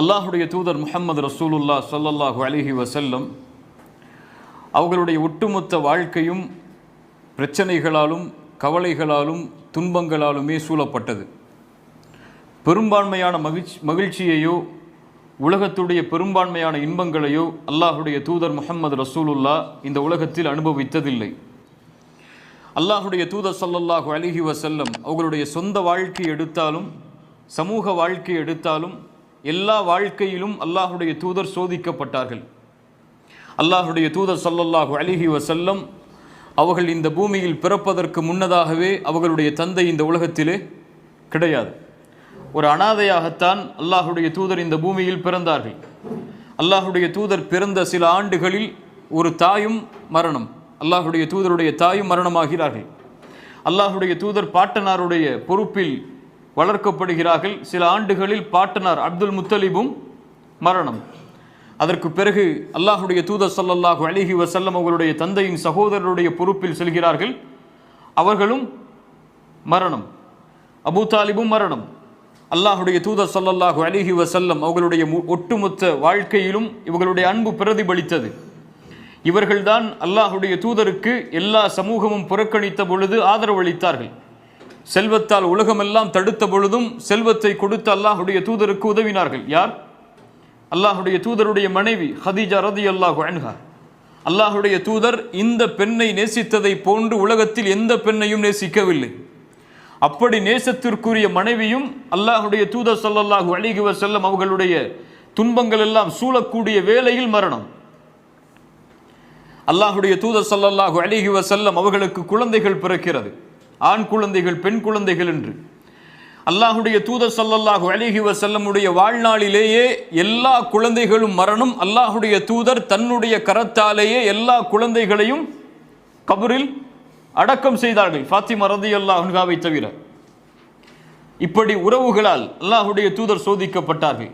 அல்லாஹுடைய தூதர் முஹம்மது ரசூலுல்லா சொல்லல்லாஹு அலிஹி வசல்லம் அவர்களுடைய ஒட்டுமொத்த வாழ்க்கையும் பிரச்சனைகளாலும் கவலைகளாலும் துன்பங்களாலுமே சூழப்பட்டது. பெரும்பான்மையான மகிழ்ச்சி மகிழ்ச்சியையோ உலகத்துடைய பெரும்பான்மையான இன்பங்களையோ அல்லாஹுடைய தூதர் முகமது ரசூலுல்லா இந்த உலகத்தில் அனுபவித்ததில்லை. அல்லாஹுடைய தூதர் ஸல்லல்லாஹு அலிஹி வசல்லம் அவர்களுடைய சொந்த வாழ்க்கை எடுத்தாலும் சமூக வாழ்க்கை எடுத்தாலும் எல்லா வாழ்க்கையிலும் அல்லாஹுடைய தூதர் சோதிக்கப்பட்டார்கள். அல்லாஹுடைய தூதர் சல்லல்லாஹு அலிஹி வசல்லம் அவர்கள் இந்த பூமியில் பிறப்பதற்கு முன்னதாகவே அவர்களுடைய தந்தை இந்த உலகத்திலே கிடையாது. ஒரு அனாதையாகத்தான் அல்லாஹுடைய தூதர் இந்த பூமியில் பிறந்தார்கள். அல்லாஹுடைய தூதர் பிறந்த சில ஆண்டுகளில் ஒரு தாயும் மரணம். அல்லாஹுடைய தூதருடைய தாயும் மரணமாகிறார்கள். அல்லாஹுடைய தூதர் பாட்டனாருடைய பொறுப்பில் வளர்க்கப்படுகிறார்கள். சில ஆண்டுகளில் பாட்டனார் அப்துல் முத்தலிபும் மரணம். அதற்கு பிறகு அல்லாஹுடைய தூதர் சல்லல்லாஹு அலைஹி வசல்லம் அவர்களுடைய தந்தையின் சகோதரருடைய பொறுப்பில் செல்கிறார்கள். அவர்களும் மரணம். அபு தாலிபும் மரணம். அல்லாஹுடைய தூதர் சல்லல்லாஹு அலைஹி வசல்லம் அவர்களுடைய மு- ஒட்டுமொத்த வாழ்க்கையிலும் இவர்களுடைய அன்பு பிரதிபலித்தது. இவர்கள்தான் அல்லாஹுடைய தூதருக்கு எல்லா சமூகமும் புறக்கணித்த பொழுது ஆதரவளித்தார்கள். செல்வத்தால் உலகமெல்லாம் தடுத்த பொழுதும் செல்வத்தை கொடுத்து அல்லாஹுடைய தூதருக்கு உதவினார்கள். யார்? அல்லாஹுடைய தூதருடைய மனைவி ஹதீஜா ரதி அல்லாஹு அன்ஹா. அல்லாஹுடைய தூதர் இந்த பெண்ணை நேசித்ததை போன்று உலகத்தில் எந்த பெண்ணையும் நேசிக்கவில்லை. அப்படி நேசத்திற்குரிய மனைவியும் அல்லாஹுடைய தூதர் சல்லல்லாஹு அலைஹி செல்லம் அவர்களுடைய துன்பங்கள் எல்லாம் சூழக்கூடிய வேளையில் மரணம். அல்லாஹுடைய தூதர் சல்லல்லாஹு அலைஹி செல்லம் அவர்களுக்கு குழந்தைகள் பிறக்கிறது. ஆண் குழந்தைகள் பெண் குழந்தைகள் என்று. அல்லாஹுடைய தூதர் சல்லல்லாஹு அலிஹி வசல்லமுடைய வாழ்நாளிலேயே எல்லா குழந்தைகளும் மரணம் அல்லாஹுடைய தூதர் தன்னுடைய கரத்தாலேயே எல்லா குழந்தைகளையும் கபரில் அடக்கம் செய்தார்கள். ஃபாத்திமா ரதி அன்ஹாவை தவிர. இப்படி உறவுகளால் அல்லாஹுடைய தூதர் சோதிக்கப்பட்டார்கள்.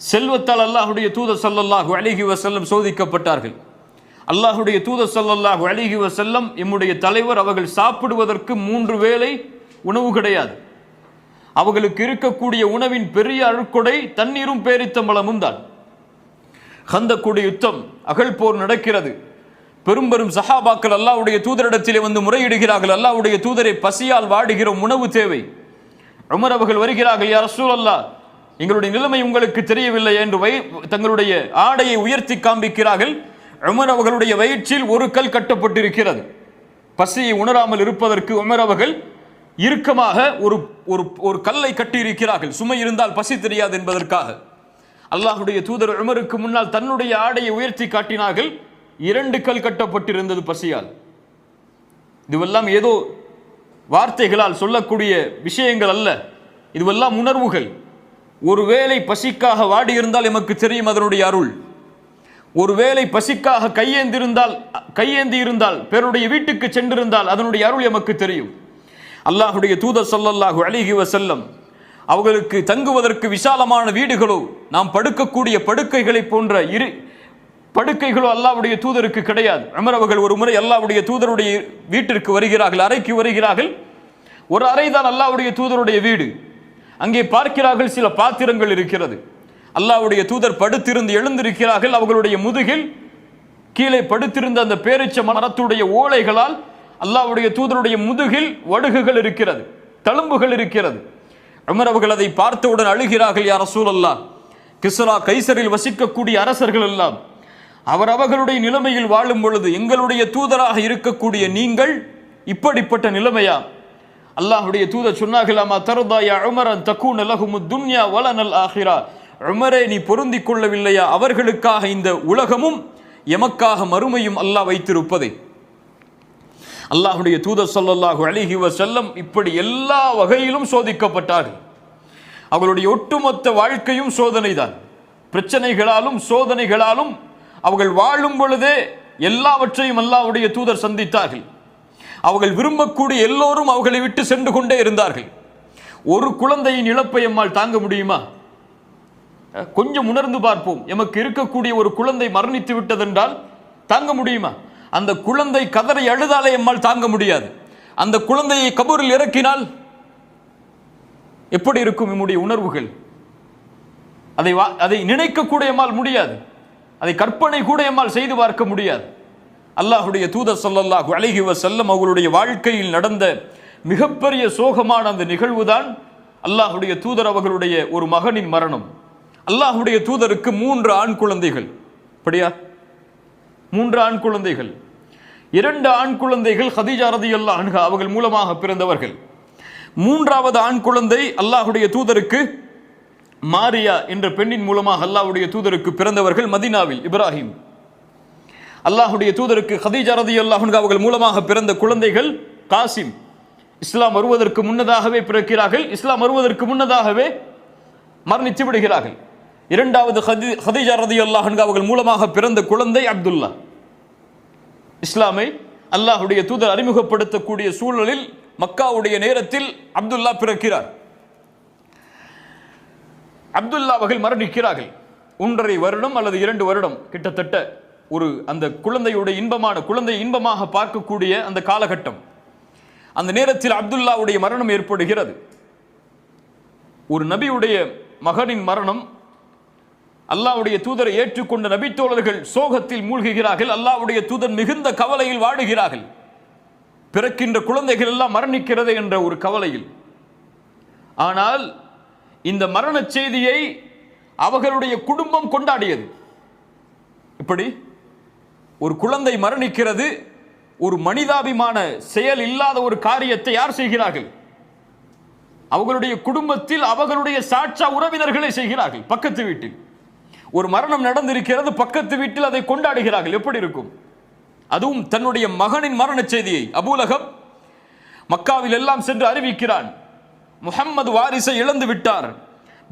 செல்வத்தால் அல்லாஹுடைய தூதர் சல்லல்லாஹு அலிஹி வசல்லம் சோதிக்கப்பட்டார்கள். அல்லாஹுடைய தூதர் சல்லல்லாஹு அலைஹி வசல்லம் எம்முடைய தலைவர் அவர்கள் சாப்பிடுவதற்கு மூன்று வேளை உணவு கிடையாது. அவர்களுக்கு இருக்கக்கூடிய உணவின் பெரிய அழுக்கொடை தண்ணீரும் பேரித்தம்பளமும் தான். ஹந்தக்குடி யுத்தம் அகழ் போர் நடக்கிறது. பெரும் சஹாபாக்கள் அல்லாவுடைய தூதரிடத்திலே வந்து முறையிடுகிறார்கள். அல்லாவுடைய தூதரை பசியால் வாடுகிறோம் உணவு தேவை. உமர் அவர்கள் வருகிறார்கள் யார் ரசூலல்லாஹ் எங்களுடைய நிலைமை உங்களுக்கு தெரியவில்லை என்று வை தங்களுடைய ஆடையை உயர்த்தி காண்பிக்கிறார்கள். உமர் அவர்களுடைய வயிற்றில் ஒரு கல் கட்டப்பட்டிருக்கிறது. பசியை உணராமல் இருப்பதற்கு உமர் அவர்கள் இறுக்கமாக ஒரு ஒரு ஒரு கல்லை கட்டியிருக்கிறார்கள். சுமை இருந்தால் பசி தெரியாது என்பதற்காக. அல்லாஹுடைய தூதர் உமருக்கு முன்னால் தன்னுடைய ஆடையை உயர்த்தி காட்டினார்கள். இரண்டு கல் கட்டப்பட்டிருந்தது பசியால். இதுவெல்லாம் ஏதோ வார்த்தைகளால் சொல்லக்கூடிய விஷயங்கள் அல்ல. இதுவெல்லாம் உணர்வுகள். ஒருவேளை பசிக்காக வாடியிருந்தால் எமக்கு தெரியும் அதனுடைய அருள். ஒருவேளை பசிக்காக கையேந்திருந்தால் கையேந்தி இருந்தால் பிறருடைய வீட்டுக்கு சென்றிருந்தால் அதனுடைய அருள் எமக்கு தெரியும். அல்லாஹுடைய தூதர் சொல்லல்லாஹு அழகி வசல்லம் அவர்களுக்கு தங்குவதற்கு விசாலமான வீடுகளோ நாம் படுக்கக்கூடிய படுக்கைகளை போன்ற இரு படுக்கைகளோ அல்லாவுடைய தூதருக்கு கிடையாது. அமர் அவர்கள் ஒரு முறை அல்லாவுடைய தூதருடைய வீட்டிற்கு வருகிறார்கள் அறைக்கு வருகிறார்கள். ஒரு அறை தான் தூதருடைய வீடு. அங்கே பார்க்கிறார்கள் சில பாத்திரங்கள் இருக்கிறது. அல்லாவுடைய தூதர் படுத்திருந்து எழுந்திருக்கிறார்கள். அவர்களுடைய முதுகில் கீழே படுத்திருந்த அந்த பேரிச்ச மரத்துடைய ஓலைகளால் அல்லாவுடைய தூதருடைய முதுகில் வடுகுகள் இருக்கிறது தழும்புகள் இருக்கிறது. அமர் அவர்கள் அதை பார்த்தவுடன் அழுகிறார்கள் யார் ரசூலல்லாஹ் கிஸ்ரா கைசரில் வசிக்கக்கூடிய அரசர்கள் எல்லாம் அவர் அவர்களுடைய நிலைமையில் வாழும் பொழுது எங்களுடைய தூதராக இருக்கக்கூடிய நீங்கள் இப்படிப்பட்ட நிலைமையா? அல்லாஹுடைய தூதர் சொன்னார்கள் தருதாயா தருதா யா உமரன் தக்கூன் லஹுமு துன்யா வலனல் ஆஹிரா. உமரே நீ பொருந்தி கொள்ளவில்லையா? அவர்களுக்காக இந்த உலகமும் எமக்காக மறுமையும் அல்லாஹ் வைத்திருப்பதை. அல்லாஹ்வுடைய தூதர் சொல்லல்லாஹு அழகி செல்லம் இப்படி எல்லா வகையிலும் சோதிக்கப்பட்டார்கள் அவர்களுடைய ஒட்டுமொத்த வாழ்க்கையும் சோதனைதான். பிரச்சனைகளாலும் சோதனைகளாலும் அவர்கள் வாழும் பொழுதே எல்லாவற்றையும் அல்லாஹ்வுடைய தூதர் சந்தித்தார்கள். அவர்கள் விரும்பக்கூடிய எல்லோரும் அவர்களை விட்டு சென்று கொண்டே இருந்தார்கள். ஒரு குழந்தையின் இழப்பை அம்மாள் தாங்க முடியுமா? கொஞ்சம் உணர்ந்து பார்ப்போம். எமக்கு இருக்கக்கூடிய ஒரு குழந்தை மரணித்து விட்டதென்றால் தாங்க முடியுமா? அந்த குழந்தை கதரை அழுதாலே எம்மால் தாங்க முடியாது. அந்த குழந்தையை கபூரில் இறக்கினால் எப்படி இருக்கும் நம்முடைய உணர்வுகள்? அதை வா- அதை நினைக்க எம்மால் முடியாது. அதை கற்பனை கூட எம்மால் செய்து பார்க்க முடியாது. அல்லாஹுடைய தூதர் சொல்லல்லாஹு அழகி செல்லம் அவர்களுடைய வாழ்க்கையில் நடந்த மிகப்பெரிய சோகமான அந்த நிகழ்வுதான் அல்லாஹுடைய தூதர் அவர்களுடைய ஒரு மகனின் மரணம். அல்லாஹுடைய தூதருக்கு மூன்று ஆண் குழந்தைகள். அப்படியா மூன்று ஆண் குழந்தைகள். இரண்டு ஆண் குழந்தைகள் ஹதீஜா ரதியல்லாஹு அன்ஹா அவர்கள் மூலமாக பிறந்தவர்கள். மூன்றாவது ஆண் குழந்தை அல்லாஹுடைய தூதருக்கு மாரியா என்ற பெண்ணின் மூலமாக அல்லாஹ்வுடைய தூதருக்கு பிறந்தவர்கள் மதீனாவில் இப்ராஹிம். அல்லாஹுடைய தூதருக்கு ஹதீஜா ரதி அன்ஹா அவர்கள் மூலமாக பிறந்த குழந்தைகள் காசிம். இஸ்லாம் வருவதற்கு முன்னதாகவே பிறக்கிறார்கள். இஸ்லாம் வருவதற்கு முன்னதாகவே மரணித்து விடுகிறார்கள். இரண்டாவது ஹதி ஹதீஜா அவர்கள் மூலமாக பிறந்த குழந்தை அப்துல்லா. இஸ்லாமை அல்லாஹ்வுடைய தூதர் அறிமுகப்படுத்தக்கூடிய சூழலில் மக்காவுடைய நேரத்தில் அப்துல்லா பிறக்கிறார். அப்துல்லா அவர்கள் மரணிக்கிறார்கள். ஒன்றரை வருடம் அல்லது இரண்டு வருடம் கிட்டத்தட்ட ஒரு அந்த குழந்தையுடைய இன்பமான குழந்தை இன்பமாக பார்க்கக்கூடிய அந்த காலகட்டம். அந்த நேரத்தில் அப்துல்லாவுடைய மரணம் ஏற்படுகிறது. ஒரு நபியுடைய மகனின் மரணம் அல்லாவுடைய தூதரை ஏற்றுக்கொண்ட நபித்தோழர்கள் சோகத்தில் மூழ்குகிறார்கள். அல்லாவுடைய தூதர் மிகுந்த கவலையில் வாடுகிறார்கள். பிறக்கின்ற குழந்தைகள் எல்லாம் மரணிக்கிறது என்ற ஒரு கவலையில். ஆனால் இந்த மரண செய்தியை அவர்களுடைய குடும்பம் கொண்டாடியது. இப்படி ஒரு குழந்தை மரணிக்கிறது ஒரு மனிதாபிமான செயல் இல்லாத ஒரு காரியத்தை யார் செய்கிறார்கள்? அவர்களுடைய குடும்பத்தில் அவர்களுடைய சாட்சா உறவினர்களை செய்கிறார்கள் பக்கத்து வீட்டில். ஒரு மரணம் நடந்திருக்கிறது பக்கத்து வீட்டில் அதை கொண்டாடுகிறார்கள். எப்படி இருக்கும்? அதுவும் தன்னுடைய மகனின் மரண செய்தியை. அபூலகம் மக்காவில் எல்லாம் சென்று அறிவிக்கிறான். முஹம்மது வாரிசை இழந்து விட்டார்.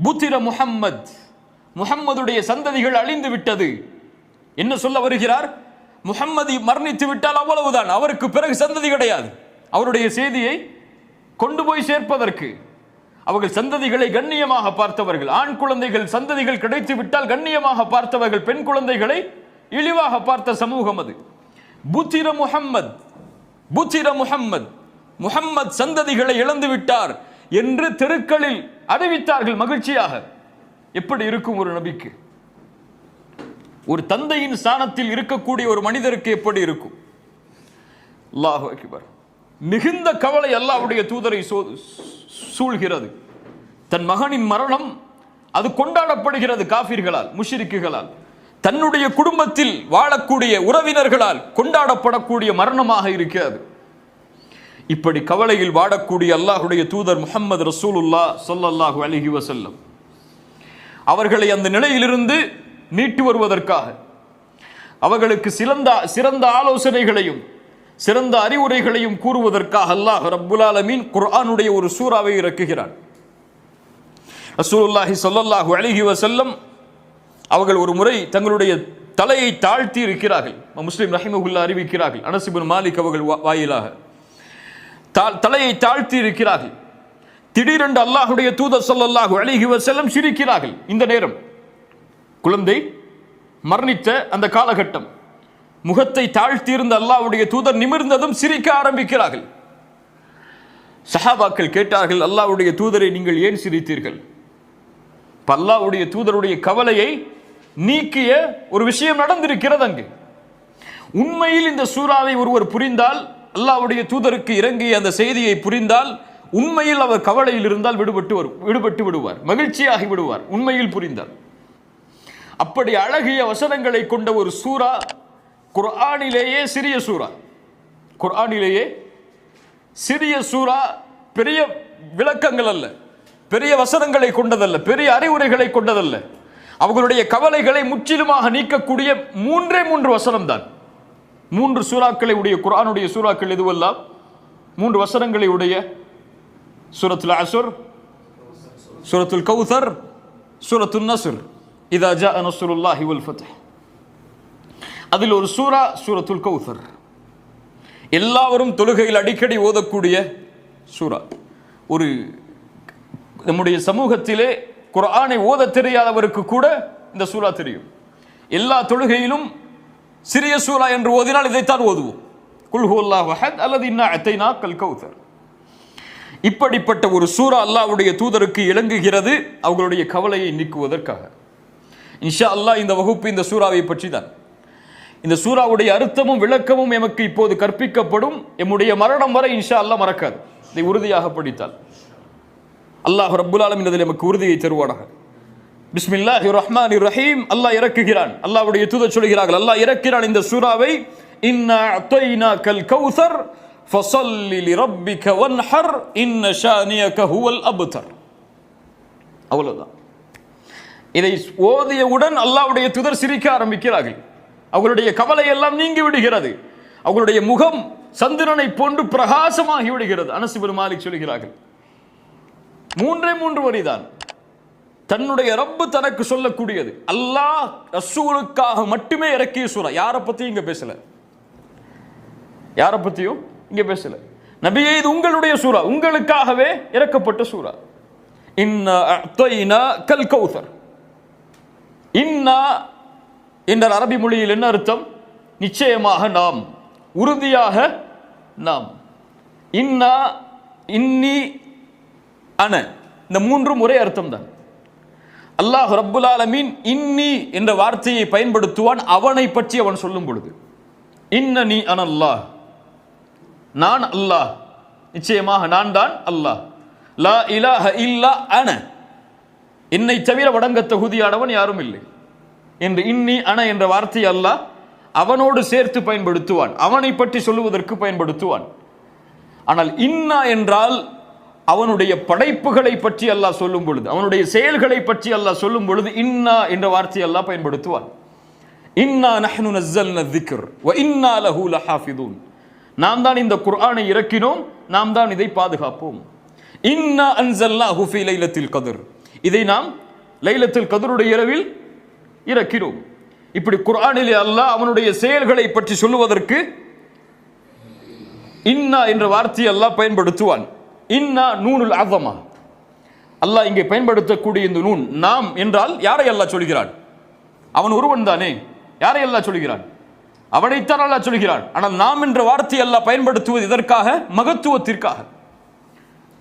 புத்திர முகம்மத் முகம்மதுடைய சந்ததிகள் அழிந்து விட்டது. என்ன சொல்ல வருகிறார்? முகம்மதி மரணித்து விட்டால் அவ்வளவுதான். அவருக்கு பிறகு சந்ததி கிடையாது. அவருடைய செய்தியை கொண்டு போய் சேர்ப்பதற்கு. அவர்கள் சந்ததிகளை கண்ணியமாக பார்த்தவர்கள் ஆண் குழந்தைகள் சந்ததிகள் கிடைத்து விட்டால் கண்ணியமாக பார்த்தவர்கள் பெண் குழந்தைகளை இழிவாக பார்த்த சமூகம் அது. புத்திர முகம்மது புத்திர முகம்மது முகம்மது சந்ததிகளை இழந்து விட்டார் என்று தெருக்களில் அறிவித்தார்கள் மகிழ்ச்சியாக. எப்படி இருக்கும் ஒரு நபிக்கு? ஒரு தந்தையின் ஸ்தானத்தில் இருக்கக்கூடிய ஒரு மனிதருக்கு எப்படி இருக்கும்? அல்லாஹு அக்பர். மிகுந்த கவலை அல்லாவுடைய தூதரை சூழ்கிறது. தன் மகனின் மரணம் அது கொண்டாடப்படுகிறது காஃபிர்களால் முஷிரிக்குகளால். தன்னுடைய குடும்பத்தில் வாழக்கூடிய உறவினர்களால் கொண்டாடப்படக்கூடிய மரணமாக இருக்கிறது. இப்படி கவலையில் வாடக்கூடிய அல்லாஹுடைய தூதர் முகமது ரசூலுல்லா சொல்லல்லாஹு அலிஹி வசல்லம் அவர்களை அந்த நிலையிலிருந்து மீட்டு வருவதற்காக. அவர்களுக்கு சிறந்த சிறந்த ஆலோசனைகளையும் சிறந்த அறிவுரைகளையும் கூறுவதற்காக அல்லாஹ் ரப்புல் ஆலமீன் குர்ஆனுடைய ஒரு சூறாவை இறக்குகிறான். ரசூலுல்லாஹி சொல்லல்லாஹு அலைஹி வசல்லம் அவர்கள் ஒரு முறை தங்களுடைய தலையை தாழ்த்தி இருக்கிறார்கள். முஸ்லீம் ரஹிமகுல்லா அறிவிக்கிறார்கள். அனசிபின் மாலிக் அவர்கள் வா- வாயிலாக. தலையை தாழ்த்தி இருக்கிறார்கள். திடீரென்று அல்லாஹுடைய தூதர் சொல்லல்லாஹு அலைஹி வசல்லம் சிரிக்கிறார்கள். இந்த நேரம் குழந்தை மரணித்த அந்த காலகட்டம். முகத்தை தாழ்த்தியிருந்த அல்லாவுடைய தூதர் நிமிர்ந்ததும் சிரிக்க ஆரம்பிக்கிறார்கள். சஹாபாக்கள் கேட்டார்கள் அல்லாவுடைய தூதரை நீங்கள் ஏன் சிரித்தீர்கள்? பல்லாவுடைய தூதருடைய கவலையை நீக்கிய ஒரு விஷயம் நடந்திருக்கிறது அங்கு. உண்மையில் இந்த சூறாவை ஒருவர் புரிந்தால் அல்லாவுடைய தூதருக்கு இறங்கிய அந்த செய்தியை புரிந்தால் உண்மையில் அவர் கவலையில் இருந்தால் விடுபட்டு வரும் விடுபட்டு விடுவார் மகிழ்ச்சியாகி விடுவார் உண்மையில் புரிந்தார். அப்படி அழகிய வசனங்களை கொண்ட ஒரு சூறா குர்ஆனிலேயே சிறிய சூரா குர்ஆனிலேயே சிறிய சூரா பெரிய விளக்கங்கள் அல்ல. பெரிய வசனங்களை கொண்டதல்ல. பெரிய அறிவுரைகளை கொண்டதல்ல. அவர்களுடைய கவலைகளை முற்றிலுமாக நீக்கக்கூடிய மூன்றே மூன்று வசனம் தான் மூன்று சூறாக்களை உடைய குர்ஆனுடைய சூறாக்கள் எதுவெல்லாம்? மூன்று வசனங்களை உடைய சூரத்துல் அசுர் சூரத்துல் கௌசர் சூரத்துல் நசுர். இதா ஜா நஸ்ருல்லாஹி உல் ஃபத்ஹ். அதில் ஒரு சூரா சூரத்துல் கௌசர் எல்லாவரும் தொழுகையில் அடிக்கடி ஓதக்கூடிய சூரா ஒரு நம்முடைய சமூகத்திலே குரானை ஓத தெரியாதவருக்கு கூட இந்த சூரா தெரியும். எல்லா தொழுகையிலும் சிறிய சூரா என்று ஓதினால் இதைத்தான் ஓதுவோம். குல்ஹுல்லா வஹத் அல்லது இன்னா அத்தைனா கல் கௌசர் இப்படிப்பட்ட ஒரு சூரா அல்லாஹ்வுடைய தூதருக்கு இறங்குகிறது அவர்களுடைய கவலையை நீக்குவதற்காக. இன்ஷா அல்லாஹ் இந்த வகுப்பு இந்த சூறாவை பற்றி தான் இந்த சூறாவுடைய அர்த்தமும் விளக்கமும் எமக்கு இப்போது கற்பிக்கப்படும். எம்முடைய மரணம் வரை இன்ஷா அல்லாஹ் மறக்காது. இதை உறுதியாக படித்தால். அல்லாஹ் ரப்புல் ஆலமீன் இதில் எமக்கு உறுதியை தருவானாக. பிஸ்மில்லா ரஹ்மான் ரஹீம். அல்லாஹ் இறக்குகிறான். அல்லாஹ்வுடைய தூத சொல்கிறார்கள். அல்லாஹ் இறக்கிறான் இந்த சூறாவை. இன்னா கல் கௌசர் ஃபசல்லி ரப்பி கவன் வன்ஹர் இன்ன ஷானியக ஹுவல் அபுதர். அவ்வளவுதான். இதை ஓதியவுடன் அல்லாவுடைய துதர் சிரிக்க ஆரம்பிக்கிறார்கள். அவர்களுடைய கவலை எல்லாம் நீங்கி விடுகிறது. அவர்களுடைய முகம் சந்திரனை போன்று பிரகாசமாகி விடுகிறது. அனசு இப்னு மாலிக் சொல்கிறார்கள். மூன்றே மூன்று வரிதான். தன்னுடைய ரப்பு தனக்கு சொல்லக்கூடியது. அல்லாஹ் ரசூலுக்காக மட்டுமே இறக்கிய சூரா யாரை பத்தியும் இங்க பேசல. யாரை பத்தியும் இங்க பேசல. நபியே இது உங்களுடைய சூரா உங்களுக்காகவே இறக்கப்பட்ட சூரா இன்னா கல் கௌசர் இன்னா என்ற அரபி மொழியில் என்ன அர்த்தம்? நிச்சயமாக நாம் உறுதியாக நாம். இன்னா இன்னி அன. இந்த மூன்றும் ஒரே அர்த்தம் தான் அல்லாஹ் ரப்புல் ஆலமீன் இன்னி என்ற வார்த்தையை பயன்படுத்துவான் அவனை பற்றி அவன் சொல்லும் பொழுது. இன்ன நீ அனல்லாஹ் நான் அல்லாஹ். நிச்சயமாக நான் தான் அல்லாஹ். லா இலாஹ இல்லா அன. என்னை தவிர வடங்க தகுதியானவன் யாரும் இல்லை. என்று இன்னி அன என்ற வார்த்தை அல்லாஹ் அவனோடு சேர்த்து பயன்படுத்துவான். அவனை பற்றி சொல்லுவதற்கு பயன்படுத்துவான். ஆனால் இன்னா என்றால் அவனுடைய படைப்புகளை பற்றி அல்லாஹ் சொல்லும் பொழுது அவனுடைய செயல்களை பற்றி அல்லாஹ் சொல்லும் பொழுது இன்னா என்ற வார்த்தை அல்லாஹ் பயன்படுத்துவான். இன்னா நஹ்னு நஸ்ஸல்ன திக்ர் வ இன்னா லஹு லஹாஃபிதூன். நாம் தான் இந்த குர்ஆனை இறக்கினோம் நாம் தான் இதை பாதுகாப்போம். இன்னா அன்சல்லா ஹுஃபி லைலத்தில் கதிர். இதை நாம் லைலத்தில் கதருடைய இரவில் இறக்கிறோம். இப்படி குரானிலே அல்லாஹ் அவனுடைய செயல்களை பற்றி சொல்லுவதற்கு இன்னா என்ற வார்த்தையை அல்லாஹ் பயன்படுத்துவான். இன்னா நூனுல் அஸமா அல்லாஹ் இங்கே பயன்படுத்தக்கூடிய இந்த நூன் நாம் என்றால் யாரை அல்லாஹ் சொல்கிறான்? அவன் ஒருவன் தானே. யாரை அல்லாஹ் சொல்கிறான்? அவனைத்தான் அல்லாஹ் சொல்கிறான். ஆனால் நாம் என்ற வார்த்தையை அல்லாஹ் பயன்படுத்துவது இதற்காக? மகத்துவத்திற்காக.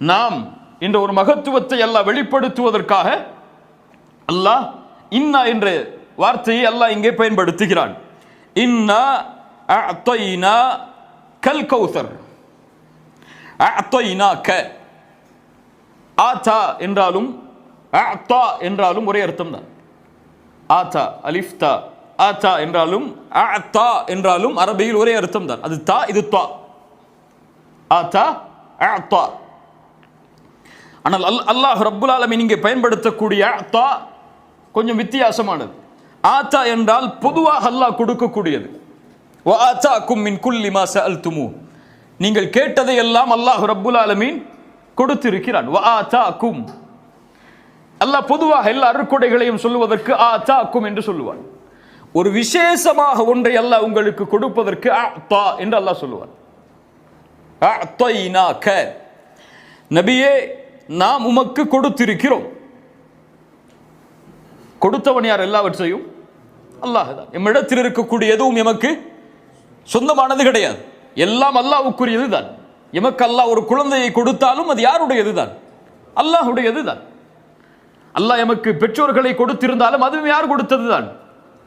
நாம் என்ற ஒரு மகத்துவத்தை அல்லாஹ் வெளிப்படுத்துவதற்காக அல்லாஹ் இன்னா என்று வார்த்தையை அல்லாஹ் இங்கே பயன்படுத்துகிறான். இன்னா அஅத்தைனா கல் கௌசர். க ஆத்தா என்றாலும் அஅத்தா என்றாலும் ஒரே அர்த்தம் தான் ஆத்தா அலிஃப்தா ஆத்தா என்றாலும் அஅத்தா என்றாலும் அரபியில் ஒரே அர்த்தம் தான் அது தா இது தா ஆத்தா அஅத்தா ஆனால் அல் அல்லாஹ் ரப்புல் ஆலமின் இங்கே பயன்படுத்தக்கூடிய அத்தா கொஞ்சம் வித்தியாசமானது. ஆத்தா என்றால் பொதுவாக அல்லாஹ் கொடுக்கக்கூடியது. வ ஆத்தாக்கும் மின் குல்லி அல் துமு நீங்கள் கேட்டதை எல்லாம் அல்லாஹ் ரப்புல் ஆலமீன் கொடுத்திருக்கிறான். வ ஆத்தாக்கும். அல்லாஹ் பொதுவாக எல்லா அருக்குடைகளையும் சொல்லுவதற்கு ஆத்தாக்கும் என்று சொல்லுவான். ஒரு விசேஷமாக ஒன்றை அல்லாஹ் உங்களுக்கு கொடுப்பதற்கு அத்தா என்று அல்லாஹ் சொல்லுவான். நபியே நாம் உமக்கு கொடுத்திருக்கிறோம். கொடுத்தவன் யார் எல்லாவற்றையும்? அல்லாஹ் தான். எம்மிடத்தில் இருக்கக்கூடிய எதுவும் எமக்கு சொந்தமானது கிடையாது. எல்லாம் அல்லாவுக்குரியது தான். எமக்கு அல்லாஹ் ஒரு குழந்தையை கொடுத்தாலும் அது யாருடையது தான்? அல்லாஹுடையது தான். அல்லாஹ் எமக்கு பெற்றோர்களை கொடுத்திருந்தாலும் அதுவும் யார் கொடுத்தது தான்?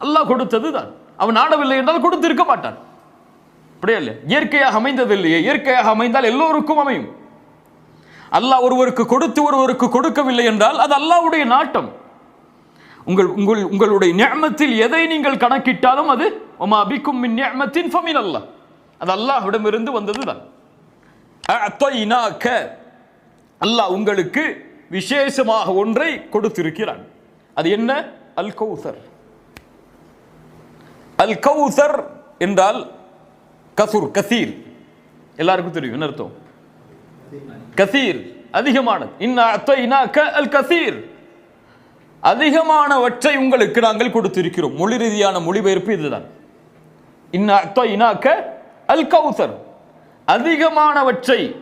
அல்லாஹ் கொடுத்தது தான். அவன் ஆடவில்லை என்றால் கொடுத்திருக்க மாட்டான். அப்படியே இல்லையா இயற்கையாக அமைந்தது இல்லையே இயற்கையாக அமைந்தால் எல்லோருக்கும் அமையும். அல்லாஹ் ஒருவருக்கு கொடுத்து ஒருவருக்கு கொடுக்கவில்லை என்றால் அது அல்லாஹ்வுடைய நாட்டம். உங்கள் உங்கள் உங்களுடைய நியமத்தில் எதை நீங்கள் கணக்கிட்டாலும் அது ஒமா அபிக்கும் மின் நியமத்தின் ஃபமின் அல்ல அது அல்லாஹ்விடமிருந்து வந்ததுதான். தான் அல்லாஹ் உங்களுக்கு விசேஷமாக ஒன்றை கொடுத்திருக்கிறான். அது என்ன? அல் கௌசர் அல் கௌசர் என்றால் கசூர் கசீர். எல்லாருக்கும் தெரியும் என்ன அர்த்தம்? கசீர் அதிகமானது. இன்ன அத்தைனாக்க அல் கசீர் அதிகமானவற்றை உங்களுக்கு நாங்கள் கொடுத்திருக்கிறோம். மொழி ரீதியான மொழிபெயர்ப்பு இதுதான். இன்னா இனாக்க அல் கௌசர் அதிகமானவற்றை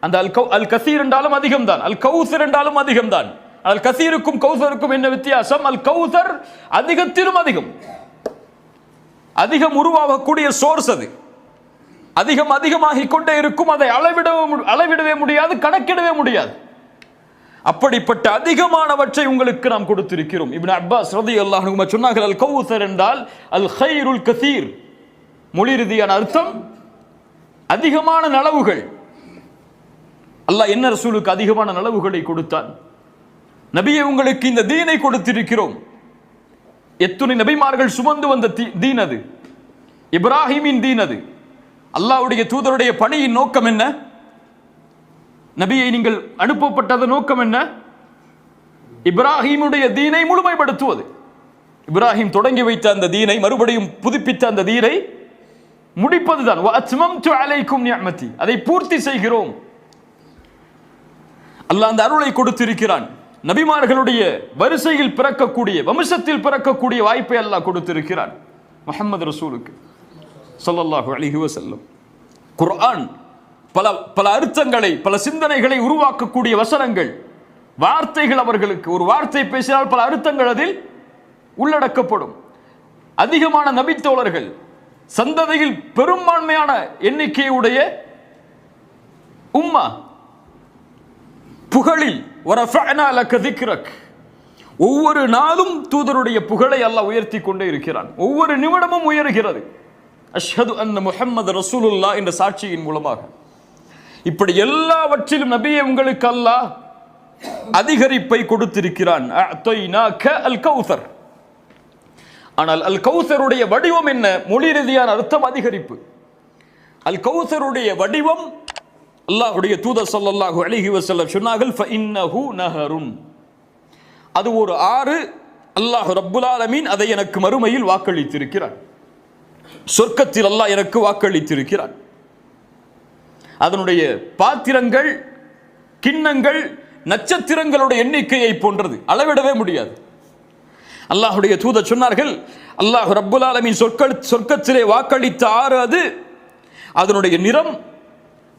அந்த அல் கௌ அல் கசீர் என்றாலும் அதிகம்தான். அல் கௌசர் என்றாலும் அதிகம்தான். அல் கசீருக்கும் கௌசருக்கும் என்ன வித்தியாசம்? அல் கௌசர் அதிகத்திலும் அதிகம். அதிகம் உருவாகக்கூடிய சோர்ஸ் அது. அதிகம் அதிகமாகிக் கொண்டே இருக்கும். அதை அளவிடவே அளவிடவே முடியாது கணக்கிடவே முடியாது. அப்படிப்பட்ட அதிகமானவற்றை உங்களுக்கு நாம் கொடுத்திருக்கிறோம். இப்னு அப்பாஸ் ரலியல்லாஹு அல்லாஹ் சொன்னார்கள் அல் கௌசர் என்றால் அல் ஹைருல் கசீர். மொழி ரீதியான அர்த்தம் அதிகமான நலவுகள். அல்லாஹ் என்ன ரசூலுக்கு அதிகமான நலவுகளை கொடுத்தான்? நபியை உங்களுக்கு இந்த தீனை கொடுத்திருக்கிறோம். எத்துணை நபிமார்கள் சுமந்து வந்த தீ- தீன் அது இப்ராஹிமின் தீன் அது அல்லாஹ்வுடைய தூதருடைய பணியின் நோக்கம் என்ன? நபியை நீங்கள் அனுப்பப்பட்டது நோக்கம் என்ன? இப்ராஹீமுடைய தீனை முழுமைப்படுத்துவது. இப்ராஹிம் தொடங்கி வைத்த அந்த தீனை மறுபடியும் புதுப்பித்த அந்த தீனை முடிப்பதுதான். அதை பூர்த்தி செய்கிறோம். அல்லாஹ் அந்த அருளை கொடுத்திருக்கிறான். நபிமார்களுடைய வரிசையில் பிறக்கக்கூடிய வம்சத்தில் பிறக்கக்கூடிய வாய்ப்பை அல்லாஹ் கொடுத்திருக்கிறான். முகமது ரசூலுக்கு. சொல்லல்லாஹு அலிஹி வசல்லம் குர்ஆன் பல பல அர்த்தங்களை பல சிந்தனைகளை உருவாக்கக்கூடிய வசனங்கள். வார்த்தைகள் அவர்களுக்கு ஒரு வார்த்தை பேசினால் பல அர்த்தங்கள் அதில் உள்ளடக்கப்படும். அதிகமான நபித்தோழர்கள் சந்ததியில் பெரும்பான்மையான எண்ணிக்கையுடைய உம்மா புகழில் ஒரு ஒவ்வொரு நாளும் தூதருடைய புகழை அல்லாஹ் உயர்த்தி கொண்டே இருக்கிறான். ஒவ்வொரு நிமிடமும் உயர்கிறது. அஷ்ஹது அன் முஹம்மது ரசூலுல்லா என்ற சாட்சியின் மூலமாக. இப்படி எல்லாவற்றிலும் நபியை உங்களுக்கு அல்லாஹ் அதிகரிப்பை கொடுத்திருக்கிறான். அல் கௌசர் ஆனால் அல் கௌசருடைய வடிவம் என்ன? மொழி ரீதியான அர்த்தம் அதிகரிப்பு. அல் கௌசருடைய வடிவம் அல்லாஹுடைய தூத ஸல்லல்லாஹு அழகி வசல்லம் சொன்னார்கள் அது ஒரு ஆறு அல்லாஹ் ரப்புலாலமீன் அதை எனக்கு மறுமையில் வாக்களித்திருக்கிறான். சொர்க்கத்தில் அல்லாஹ் எனக்கு வாக்களித்திருக்கிறான். அதனுடைய பாத்திரங்கள் கிண்ணங்கள் நட்சத்திரங்களுடைய எண்ணிக்கையை போன்றது. அளவிடவே முடியாது. அல்லாஹுடைய தூத சொன்னார்கள் அல்லாஹ் ரப்புல் ஆலமின் சொற்கள் சொர்க்கத்திலே வாக்களித்த ஆறு அது. அதனுடைய நிறம்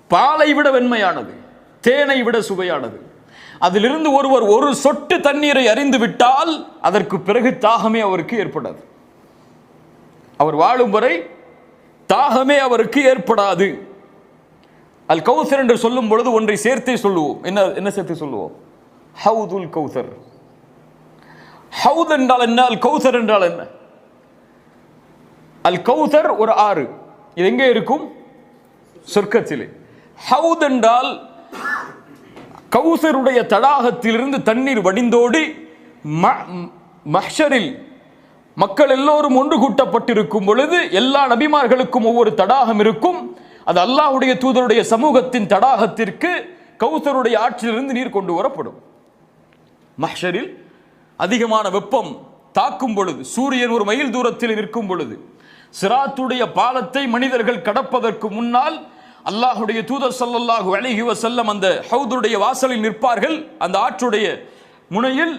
பாலை விட வெண்மையானது தேனை விட சுவையானது. அதிலிருந்து ஒருவர் ஒரு சொட்டு தண்ணீரை அறிந்து விட்டால் அதற்கு பிறகு தாகமே அவருக்கு ஏற்படாது. அவர் வாழும் வரை தாகமே அவருக்கு ஏற்படாது. அல் கௌசர் என்று சொல்லும் பொழுது ஒன்றை சேர்த்தே சொல்லுவோம். என்ன என்ன சேர்த்து சொல்லுவோம்? ஹவுதுல் கௌசர் ஹவுத் என்றால் என்ன? அல் கௌசர் என்றால் என்ன? அல் கௌசர் ஒரு ஆறு. இது எங்கே இருக்கும்? சொர்க்கத்திலே. ஹவுத் என்றால் கௌசருடைய தடாகத்திலிருந்து தண்ணீர் வடிந்தோடி ம- மஹ்ஷரில் மக்கள் எல்லோரும் ஒன்று கூட்டப்பட்டிருக்கும் பொழுது எல்லா நபிமார்களுக்கும் ஒவ்வொரு தடாகம் இருக்கும். அது அல்லாஹுடைய தூதருடைய சமூகத்தின் தடாகத்திற்கு கௌசருடைய ஆற்றிலிருந்து நீர் கொண்டு வரப்படும். மஹரில் அதிகமான வெப்பம் தாக்கும் பொழுது சூரியன் ஒரு மைல் தூரத்தில் நிற்கும் பொழுது சிராத்துடைய பாலத்தை மனிதர்கள் கடப்பதற்கு முன்னால் அல்லாஹுடைய தூதர் சல்லல்லாஹு அலைஹி செல்லம் அந்த ஹவுதுடைய வாசலில் நிற்பார்கள். அந்த ஆற்றுடைய முனையில்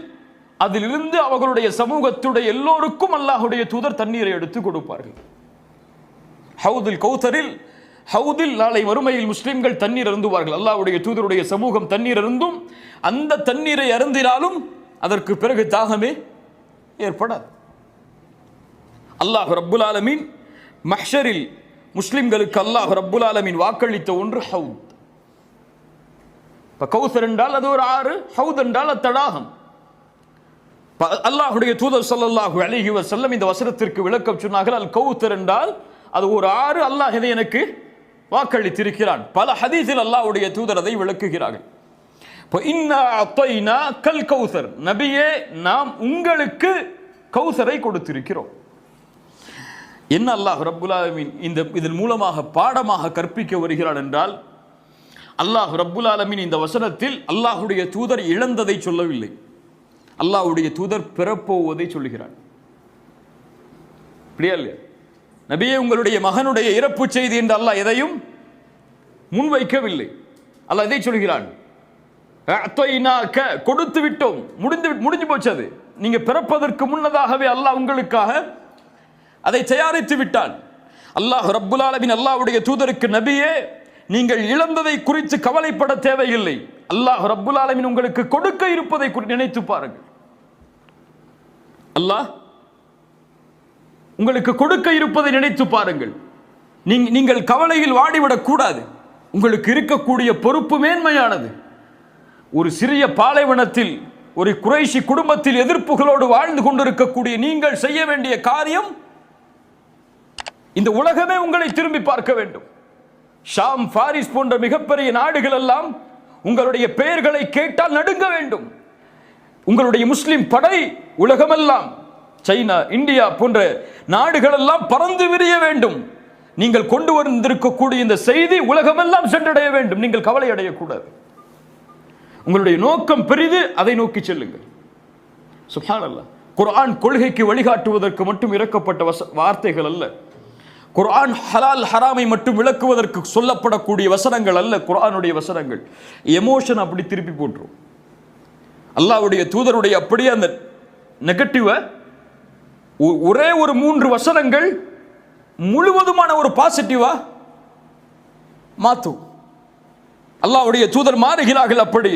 அதிலிருந்து அவர்களுடைய சமூகத்துடைய எல்லோருக்கும் அல்லாஹுடைய தூதர் தண்ணீரை எடுத்து கொடுப்பார்கள். ஹவுதில் கௌதரில் ஹவுதில் நாளை வறுமையில் முஸ்லிம்கள் தண்ணீர் அருந்துவார்கள். அல்லாவுடைய தூதருடைய சமூகம் தண்ணீர் அருந்தும் அந்த தண்ணீரை அருந்தினாலும் அதற்கு பிறகு தாகமே ஏற்படாது. அல்லாஹ் ரப்புல் ஆலமீன் மஹ்ஷரில் முஸ்லிம்களுக்கு அல்லாஹ் ரப்புல் ஆலமீன் வாக்களித்த ஒன்று ஹவுத். இப்போ கௌசர் என்றால் அது ஒரு ஆறு ஹவுத் என்றால் அது தடாகம். ப- தூதர் ஸல்லல்லாஹு அலைஹி செல்லம் இந்த வசனத்திற்கு விளக்கம் சொன்னார்கள் அல் கௌத்தர் என்றால் அது ஒரு ஆறு அல்லாஹ் இதை எனக்கு வாக்களித்திருக்கிறான். பல ஹதீஸில் அல்லாஹ்வுடைய தூதரதை விளக்குகிறார்கள். இப்போ இன்னா கல் கௌசர். நபியே நாம் உங்களுக்கு கௌசரை கொடுத்திருக்கிறோம். என்ன அல்லாஹ் ரபுல்லாலமீன் இந்த இதன் மூலமாக பாடமாக கற்பிக்க வருகிறான் என்றால் அல்லாஹ் ரபுல்லாலமீன் இந்த வசனத்தில் அல்லாஹுடைய தூதர் இழந்ததை சொல்லவில்லை. அல்லாஹ்வுடைய தூதர் பெறப்போவதை சொல்லுகிறான் அப்படியா இல்லையா? நபியே உங்களுடைய மகனுடைய இறப்பு செய்தி என்று அல்லாஹ் எதையும் முன்வைக்கவில்லை. அல்லாஹ் இதை சொல்கிறான்? கொடுத்து விட்டோம். முடிந்து முடிஞ்சு போச்சு அது. நீங்க பிறப்பதற்கு முன்னதாகவே அல்லாஹ் உங்களுக்காக அதை தயாரித்து விட்டான். அல்லாஹ் ரப்புலாலவின் ஆலமீன் அல்லாஹ்வுடைய தூதருக்கு நபியே நீங்கள் இழந்ததை குறித்து கவலைப்பட தேவையில்லை. அல்லாஹ் ரப்புல் ஆலமின் உங்களுக்கு கொடுக்க இருப்பதை குறித்து நினைத்து பாருங்கள். அல்லாஹ் உங்களுக்கு கொடுக்க இருப்பதை நினைத்து பாருங்கள். நீங்கள் கவலையில் வாடிவிடக்கூடாது உங்களுக்கு இருக்கக்கூடிய பொறுப்பு மேன்மையானது. ஒரு சிறிய பாலைவனத்தில் ஒரு குறைஷி குடும்பத்தில் எதிர்ப்புகளோடு வாழ்ந்து கொண்டிருக்கக்கூடிய நீங்கள் செய்ய வேண்டிய காரியம் இந்த உலகமே உங்களை திரும்பி பார்க்க வேண்டும். ஷாம் பாரிஸ் போன்ற மிகப்பெரிய நாடுகள் எல்லாம் உங்களுடைய பெயர்களை கேட்டால் நடுங்க வேண்டும். உங்களுடைய முஸ்லிம் படை உலகமெல்லாம் சைனா இந்தியா போன்ற நாடுகளெல்லாம் பறந்து விரிய வேண்டும். நீங்கள் கொண்டு வந்திருக்கக்கூடிய இந்த செய்தி உலகமெல்லாம் சென்றடைய வேண்டும். நீங்கள் கவலை அடையக்கூடாது. உங்களுடைய நோக்கம் பெரிது அதை நோக்கி செல்லுங்கள். சுப்ஹானல்லாஹ் குர்ஆன் கொள்கைக்கு வழிகாட்டுவதற்கு மட்டும் இறக்கப்பட்ட வச வார்த்தைகள் அல்ல. குர்ஆன் ஹலால் ஹராமை மட்டும் விளக்குவதற்கு சொல்லப்படக்கூடிய வசனங்கள் அல்ல குர்ஆனுடைய வசனங்கள். எமோஷன் அப்படி திருப்பி போட்டுரும். அல்லாஹ்வுடைய தூதருடைய அப்படியே அந்த நெகட்டிவை ஒரே ஒரு மூன்று வசனங்கள் முழுவதுமான ஒரு பாசிட்டிவா மாத்தும் அல்லாஹ்வுடைய தூதர் மாறுகிறார்கள் அப்படி.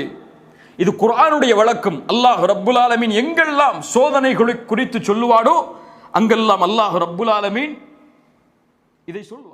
இது குரானுடைய வழக்கம். அல்லாஹ் ரப்புல் ஆலமீன் எங்கெல்லாம் சோதனைகளை குறித்து சொல்லுவாடோ அங்கெல்லாம் அல்லாஹ் ரப்புல் ஆலமீன் இதை சொல்லுவார்